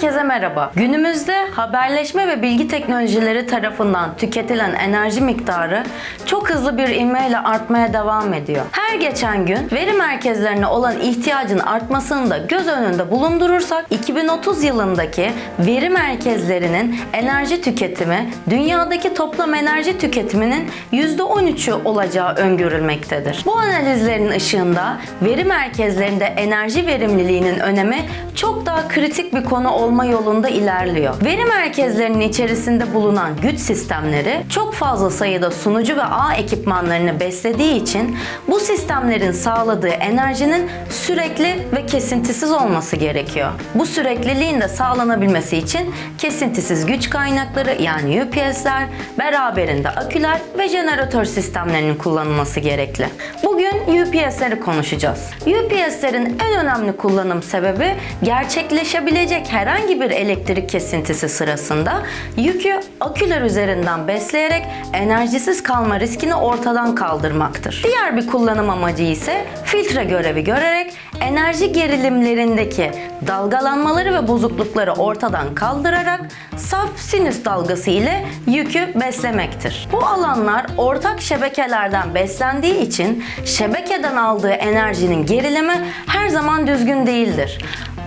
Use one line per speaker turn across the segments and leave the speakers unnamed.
Herkese merhaba. Günümüzde haberleşme ve bilgi teknolojileri tarafından tüketilen enerji miktarı çok hızlı bir ivmeyle artmaya devam ediyor. Her geçen gün veri merkezlerine olan ihtiyacın artmasını da göz önünde bulundurursak 2030 yılındaki veri merkezlerinin enerji tüketimi dünyadaki toplam enerji tüketiminin %13'ü olacağı öngörülmektedir. Bu analizlerin ışığında veri merkezlerinde enerji verimliliğinin önemi çok daha kritik bir konu olma yolunda ilerliyor. Veri merkezlerinin içerisinde bulunan güç sistemleri çok fazla sayıda sunucu ve ağ ekipmanlarını beslediği için bu sistemlerin sağladığı enerjinin sürekli ve kesintisiz olması gerekiyor. Bu sürekliliğin de sağlanabilmesi için kesintisiz güç kaynakları yani UPS'ler, beraberinde aküler ve jeneratör sistemlerinin kullanılması gerekli. Bugün UPS'leri konuşacağız. UPS'lerin en önemli kullanım sebebi gerçekleşebilecek herhangi bir elektrik kesintisi sırasında yükü aküler üzerinden besleyerek enerjisiz kalma riskini ortadan kaldırmaktır. Diğer bir kullanım amacı ise filtre görevi görerek enerji gerilimlerindeki dalgalanmaları ve bozuklukları ortadan kaldırarak saf sinüs dalgası ile yükü beslemektir. Bu alanlar ortak şebekelerden beslendiği için şebekeden aldığı enerjinin gerilimi her zaman düzgün değildir.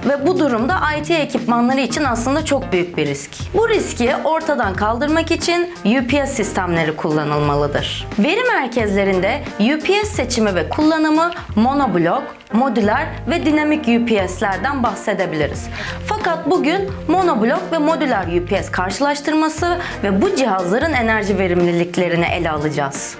Ve bu durumda IT ekipmanları için aslında çok büyük bir risk. Bu riski ortadan kaldırmak için UPS sistemleri kullanılmalıdır. Veri merkezlerinde UPS seçimi ve kullanımı monoblok, modüler ve dinamik UPS'lerden bahsedebiliriz. Fakat bugün monoblok ve modüler UPS karşılaştırması ve bu cihazların enerji verimliliklerini ele alacağız.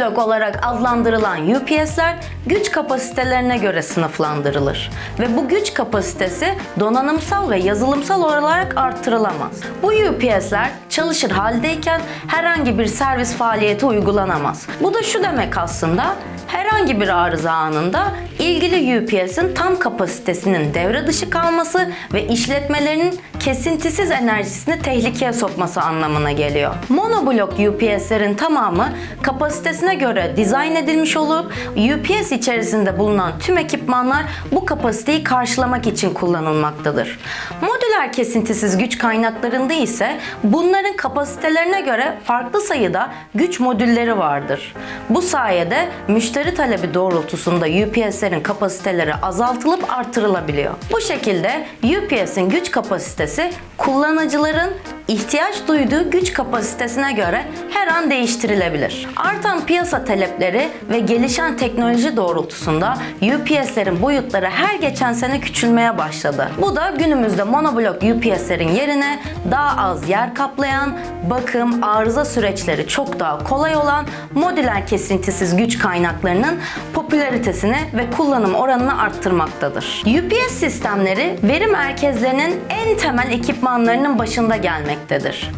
Monoblok olarak adlandırılan UPS'ler güç kapasitelerine göre sınıflandırılır ve bu güç kapasitesi donanımsal ve yazılımsal olarak arttırılamaz. Bu UPS'ler çalışır haldeyken herhangi bir servis faaliyeti uygulanamaz. Bu da şu demek aslında herhangi bir arıza anında ilgili UPS'in tam kapasitesinin devre dışı kalması ve işletmelerinin kesintisiz enerjisini tehlikeye sokması anlamına geliyor. Monoblok UPS'lerin tamamı kapasitesine göre dizayn edilmiş olup UPS içerisinde bulunan tüm ekipmanlar bu kapasiteyi karşılamak için kullanılmaktadır. Modüler kesintisiz güç kaynaklarında ise bunların kapasitelerine göre farklı sayıda güç modülleri vardır. Bu sayede müşteri talebi doğrultusunda UPS'lerin kapasiteleri azaltılıp artırılabiliyor. Bu şekilde UPS'in güç kapasitesi kullanıcıların ihtiyaç duyduğu güç kapasitesine göre her an değiştirilebilir. Artan piyasa talepleri ve gelişen teknoloji doğrultusunda UPS'lerin boyutları her geçen sene küçülmeye başladı. Bu da günümüzde monoblok UPS'lerin yerine daha az yer kaplayan, bakım, arıza süreçleri çok daha kolay olan modüler kesintisiz güç kaynaklarının popülaritesini ve kullanım oranını arttırmaktadır. UPS sistemleri veri merkezlerinin en temel ekipmanlarının başında gelmektedir.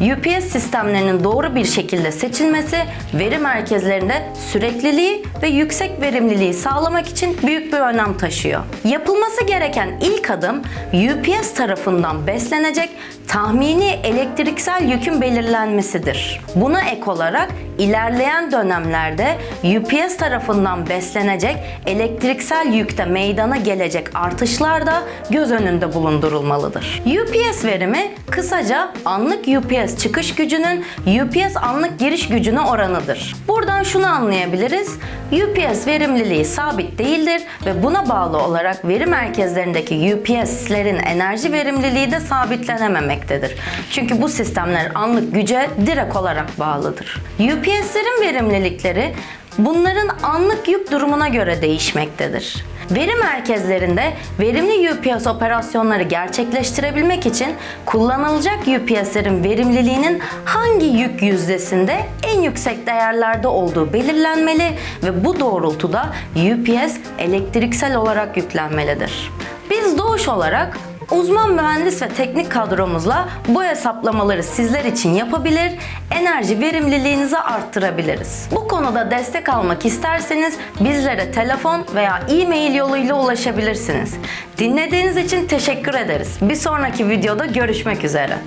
UPS sistemlerinin doğru bir şekilde seçilmesi veri merkezlerinde sürekliliği ve yüksek verimliliği sağlamak için büyük bir önem taşıyor. Yapılması gereken ilk adım UPS tarafından beslenecek tahmini elektriksel yükün belirlenmesidir. Buna ek olarak ilerleyen dönemlerde UPS tarafından beslenecek elektriksel yükte meydana gelecek artışlar da göz önünde bulundurulmalıdır. UPS verimi kısaca anlık UPS çıkış gücünün UPS anlık giriş gücüne oranıdır. Buradan şunu anlayabiliriz. UPS verimliliği sabit değildir ve buna bağlı olarak veri merkezlerindeki UPS'lerin enerji verimliliği de sabitlenememektedir. Çünkü bu sistemler anlık güce direkt olarak bağlıdır. UPS'lerin verimlilikleri bunların anlık yük durumuna göre değişmektedir. Veri merkezlerinde verimli UPS operasyonları gerçekleştirebilmek için kullanılacak UPS'lerin verimliliğinin hangi yük yüzdesinde en yüksek değerlerde olduğu belirlenmeli ve bu doğrultuda UPS elektriksel olarak yüklenmelidir. Biz Doğuş olarak Uzman mühendis ve teknik kadromuzla bu hesaplamaları sizler için yapabilir, enerji verimliliğinizi arttırabiliriz. Bu konuda destek almak isterseniz bizlere telefon veya e-mail yoluyla ulaşabilirsiniz. Dinlediğiniz için teşekkür ederiz. Bir sonraki videoda görüşmek üzere.